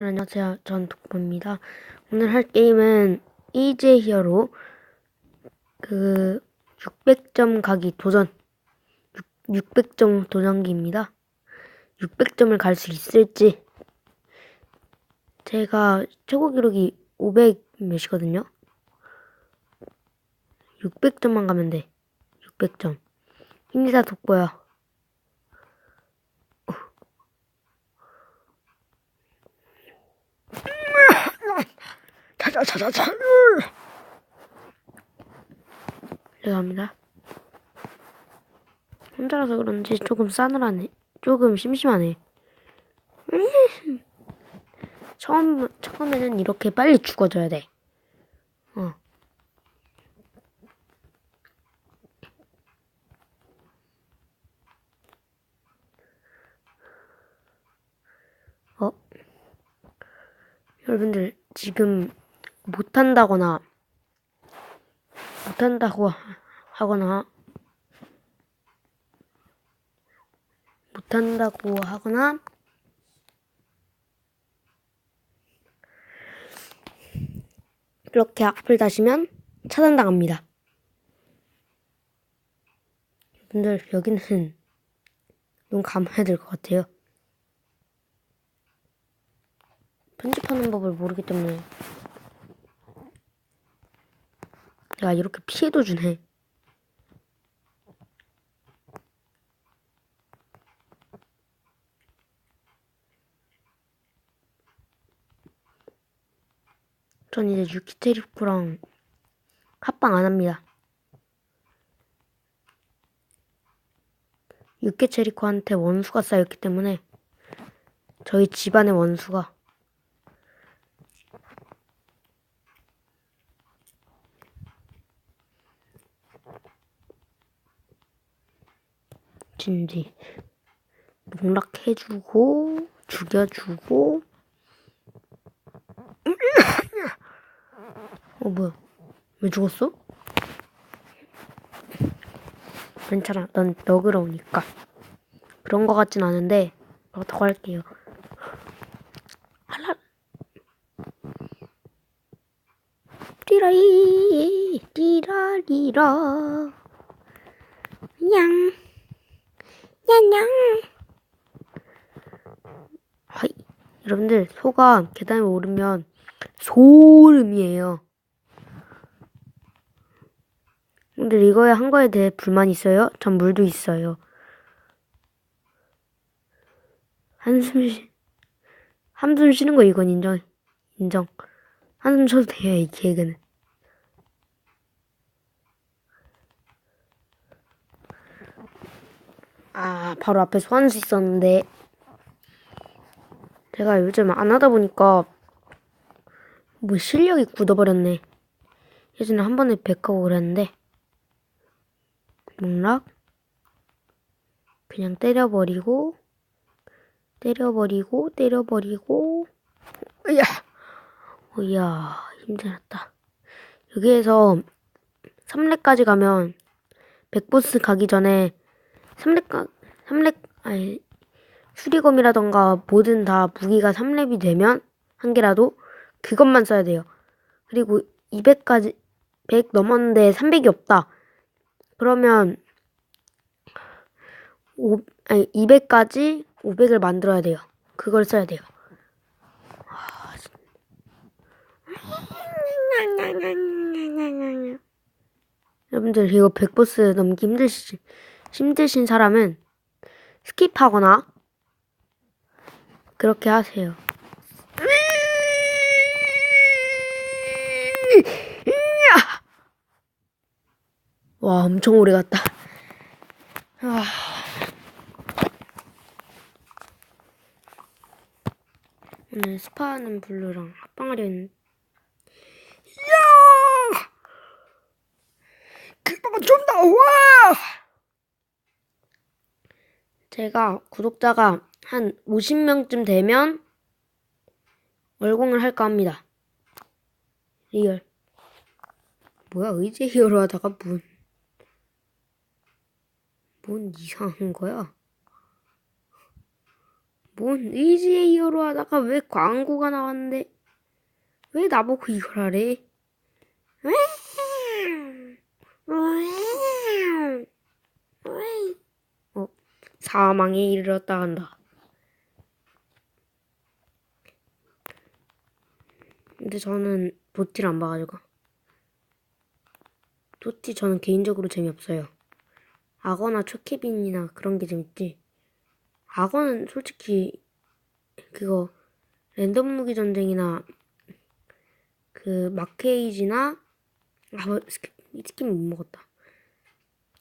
안녕하세요. 전 독보입니다. 오늘 할 게임은 이제 히어로 그 600점 가기 도전 6, 600점 도전기입니다. 600점을 갈 수 있을지 제가 최고 기록이 500 몇이거든요. 600점만 가면 돼. 600점. 힘내자 독보야. 찾아 찾아 찾아 죄송합니다 혼자라서 그런지 조금 싸늘하네 조금 심심하네 음. 처음 처음에는 이렇게 빨리 죽어줘야 돼 어. 어? 여러분들 지금 못한다거나 못한다고 하거나 못한다고 하거나 이렇게 악플 다시면 차단당합니다. 여러분들 여기는 눈 감아야 될 것 같아요. 편집하는 법을 모르기 때문에 야 이렇게 피해도 주네. 전 이제 유키테리프랑 합방 안 합니다. 유키체리코한테 원수가 쌓였기 때문에 저희 집안의 원수가 진지. 농락해주고 죽여주고. 어 뭐야? 왜 죽었어? 괜찮아. 넌 너그러우니까. 그런 거 같진 않은데 그렇다고 할게요. 할라. 띠라이 띠라리라. 냥 냥냥 하이 여러분들 소가 계단에 오르면 소름이에요. 근데 이거에 한 거에 대해 불만 있어요? 전 물도 있어요. 한숨 쉬 한숨 쉬는 거 이건 인정 인정. 한숨 쉬어도 돼요 이 계획은 아, 바로 앞에 소환수 있었는데, 제가 요즘 안 하다 보니까, 뭐 실력이 굳어버렸네. 예전에 한 번에 백하고 그랬는데, 농락? 그냥 때려버리고, 때려버리고, 때려버리고, 으야! 어이야, 힘들었다. 여기에서 3렙까지 가면, 백보스 가기 전에 3렙, 3렙, 아니, 수리검이라던가 뭐든 다 무기가 3렙이 되면, 한 개라도, 그것만 써야 돼요. 그리고 200까지, 100 넘었는데 300이 없다. 그러면, 5, 아니, 200까지 500을 만들어야 돼요. 그걸 써야 돼요. 아, 여러분들, 이거 백보스 넘기 힘드시지? 힘드신 사람은 스킵하거나 그렇게 하세요. 와, 엄청 오래 갔다. 아. 오늘 스파하는 블루랑 합방하려 했는데. 야! 그거 좀 나와! 제가 구독자가 한 50명쯤 되면 월공을 할까 합니다. 리얼. 뭐야, 의제 히어로 하다가 뭔, 뭔 이상한 거야? 뭔 의지의 이어로 하다가 왜 광고가 나왔는데 왜 나보고 이걸 하래? 어, 사망에 이르렀다 한다. 근데 저는 도티를 안 봐가지고 도티 저는 개인적으로 재미없어요. 악어나 초케빈이나 그런 게 재밌지. 악어는 솔직히 그거 랜덤 무기 전쟁이나 그 마케이지나 아이 스킨 못 먹었다.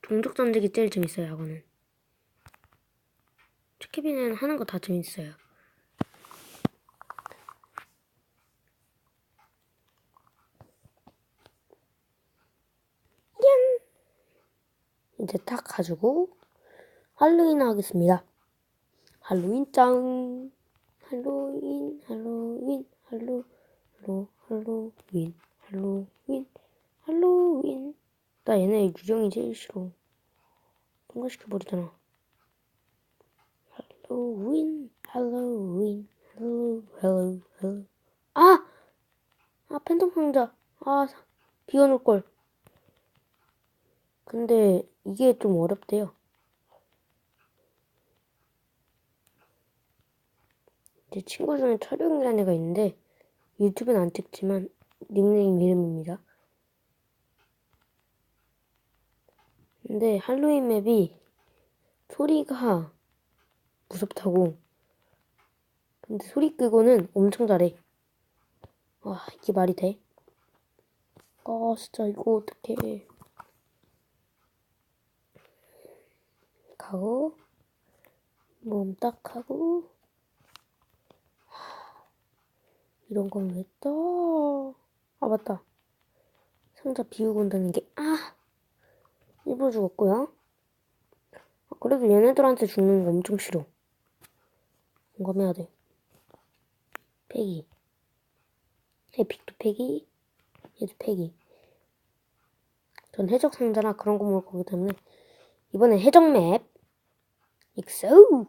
종족 전쟁이 제일 재밌어요. 악어는. 초케빈은 하는 거 다 재밌어요. 이제 딱 가지고 할로윈 하겠습니다. 할로윈 짱. 할로윈, 할로윈, 할로, 할로, 할로윈, 할로윈, 할로윈. 나 얘네 유령이 제일 싫어. 통과시켜버리잖아. 할로윈, 할로윈, 할로, 할로, 할로. 아! 아, 팬텀 상자. 아, 비워놓을걸. 근데 이게 좀 어렵대요. 제 친구 중에 촬영이라는 애가 있는데 유튜브는 안 찍지만 닉네임 이름입니다. 근데 할로윈 맵이 소리가 무섭다고. 근데 소리 끄고는 엄청 잘해. 와 이게 말이 돼? 아 진짜 이거 어떡해. 하고 몸 딱 하고 이런 건 왜 떠? 아 맞다. 상자 비우고 온다는 게 아! 일부러 죽었고요. 아, 그래도 얘네들한테 죽는 거 엄청 싫어. 공감해야 돼. 패기. 에픽도 패기. 얘도 패기. 전 해적 상자나 그런 거 먹을 거기 때문에. 이번엔 해적 맵 익소!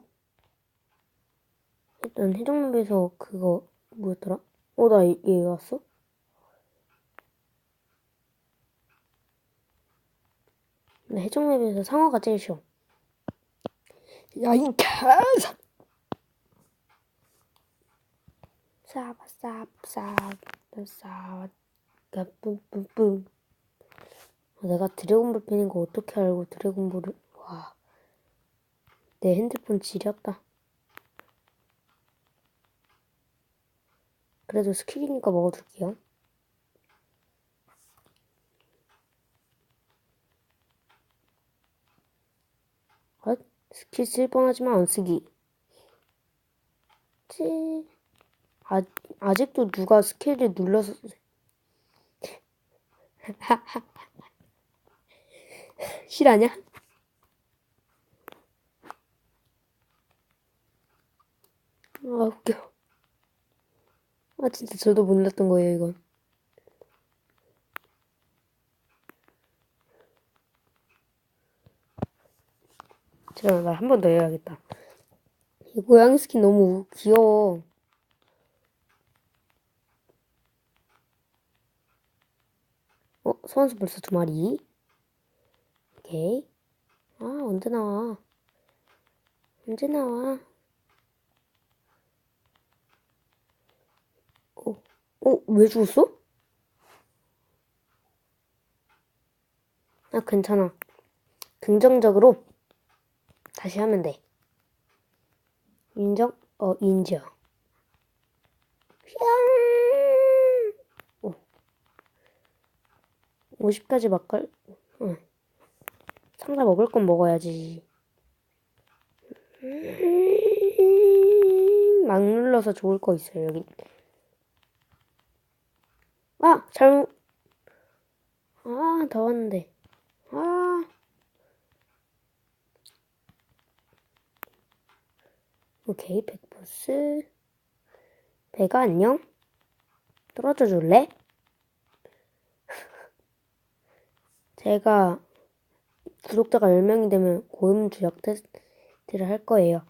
일단 해적맵에서 그거 뭐였더라? 어, 나 얘 왔어? 근데 해적맵에서 상어가 제일 쉬워. 야, 이 개사! 싸바, 싸바, 싸바, 싸바, 뿌뿌뿌. 내가 드래곤볼 팬인 거 어떻게 알고 드래곤볼을, 와. 내 핸드폰 지렸다. 그래도 스킬이니까 먹어둘게요. 아, 스킬 쓸 뻔하지만 안 쓰기. 찌. 아, 아직도 누가 스킬을 눌러서. 실하냐? 아, 웃겨. 아, 진짜 저도 몰랐던 거예요, 이건. 제가 나한 번 더 해야겠다. 이 고양이 스킨 너무 귀여워. 어, 소환수 벌써 두 마리. 오케이. 아, 언제 나와? 언제 나와? 어, 왜 죽었어? 아, 괜찮아. 긍정적으로 다시 하면 돼. 인정? 어, 인정. 오. 50까지 막걸? 응. 상자 먹을 건 먹어야지. 막 눌러서 좋을 거 있어요, 여기. 아, 잘못. 아, 더 왔는데. 아. 오케이, 백보스. 배가 안녕? 떨어져 줄래? 제가 구독자가 10명이 되면 고음 주역 테스트를 할 거예요.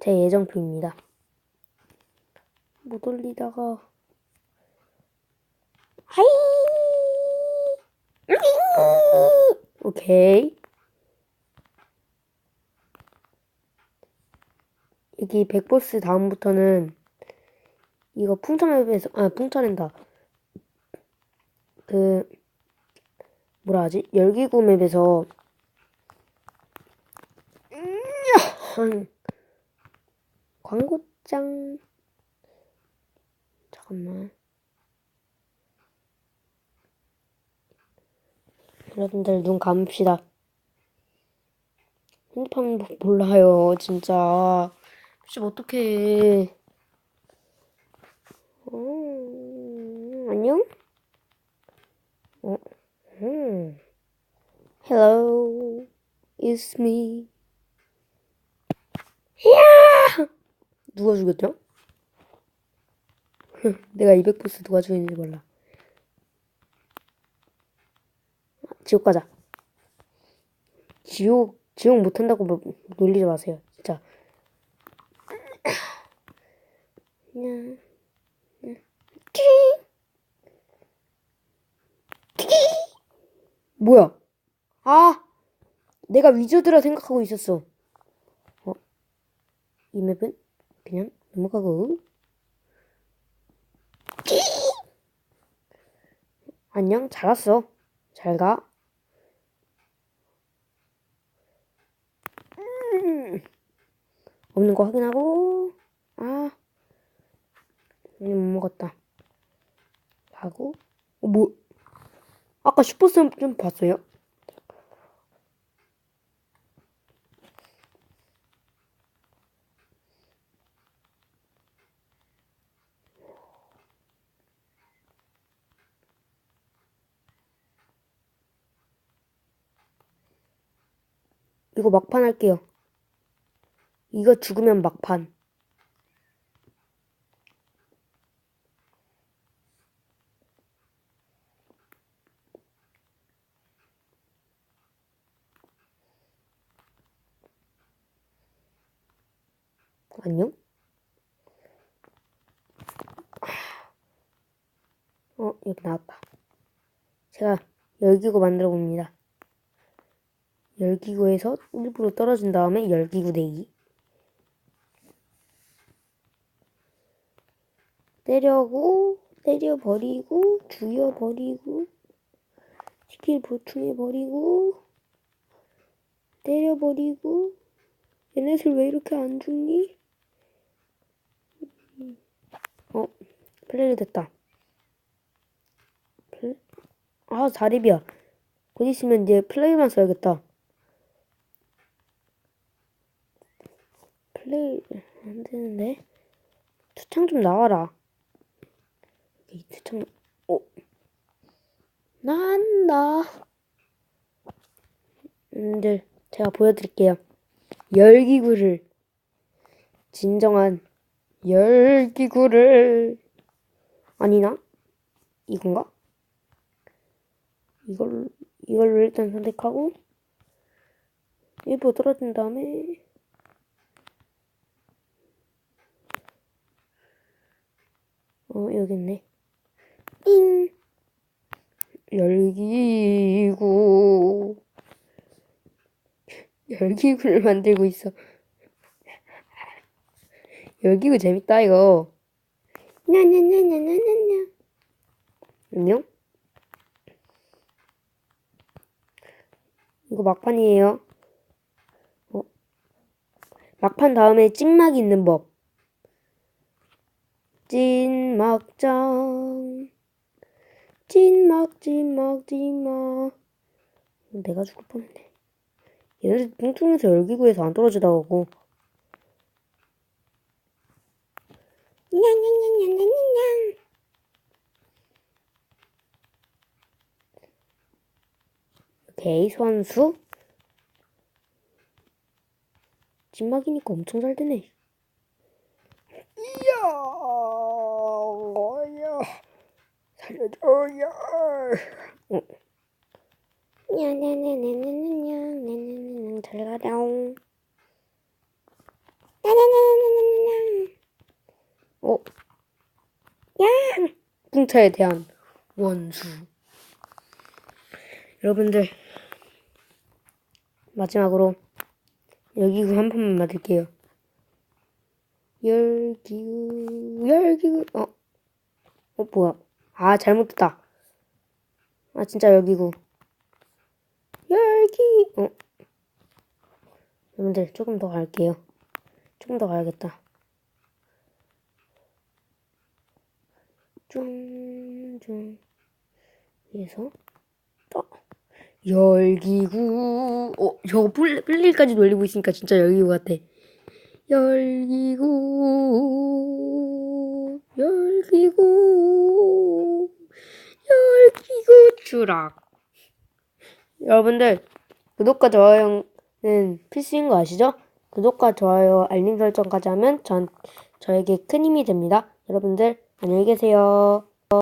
제 예정표입니다. 못 올리다가 하이. 오케이. 여기 백보스 다음부터는 이거 풍차맵에서 아 풍차랜다. 그 뭐라 하지? 열기구 맵에서 한 광고장. 잠깐만 여러분들 눈 감읍시다 핸드폰 뭐- 몰라요 진짜 혹시 어떡해 어, 안녕? 어, 음. Hello, it's me. 야! 누가 죽였죠? 내가 200보스 누가 죽였는지 몰라. 지옥 가자. 지옥, 지옥 못한다고 뭐- 놀리지 마세요. 진짜. 뭐야? 아! 내가 위저드라 생각하고 있었어. 어? 이 맵은 그냥 넘어가고. 끼! 안녕, 잘 왔어. 잘 가. 음. 없는 거 확인하고. 아. 아니, 못 먹었다. 하고. 어, 뭐. 아까 슈퍼스 좀 봤어요? 이거 막판 할게요. 이거 죽으면 막판. 안녕? 어, 여기 나왔다. 제가 열기구 만들어 봅니다. 열기구에서 일부러 떨어진 다음에 열기구 내기. 때려고, 때려버리고, 죽여버리고, 스킬 보충해버리고, 때려버리고, 얘네들 왜 이렇게 안 죽니? 어, 플레이 됐다. 플레... 아, 자립이야. 곧 있으면 이제 플레이만 써야겠다. 플레이 안 되는데. 투창 좀 나와라. 여기 투창, 어. 난다. 여러분들, 제가 보여드릴게요. 열기구를. 진정한 열기구를. 아니나? 이건가? 이걸, 이걸로 일단 선택하고, 일부 떨어진 다음에, 어, 여기 있네. 띵! 열기구. 열기구를 만들고 있어. 열기구 재밌다, 이거. 냐냐냐냐냐냐냐. 안녕? 이거 막판이에요. 어. 막판 다음에 찍막이 있는 법. 찐막장. 찐막, 찐막, 찐막. 내가 죽을 뻔했네. 얘네들 뚱뚱해서 열기구에서 안 떨어지다고. 냥냥냥냥냥냥. 오케이, 소환수. 찐막이니까 엄청 잘 되네. 풍차에 대한 원수. 여러분들, 마지막으로 열기구 한 판만 맞을게요. 열기구, 열기구, 어? 어, 뭐야? 아, 잘못됐다. 아, 진짜 열기구. 열기, 어? 여러분들, 조금 더 갈게요. 조금 더 가야겠다. 쭝쭝 위에서 떠 열기구 어 저거 뿔, 뿔릴까지 놀리고 있으니까 진짜 열기구 같아 열기구 열기구 열기구 추락 여러분들 구독과 좋아요는 필수인 거 아시죠? 구독과 좋아요 알림 설정까지 하면 전 저에게 큰 힘이 됩니다 여러분들 안녕히 계세요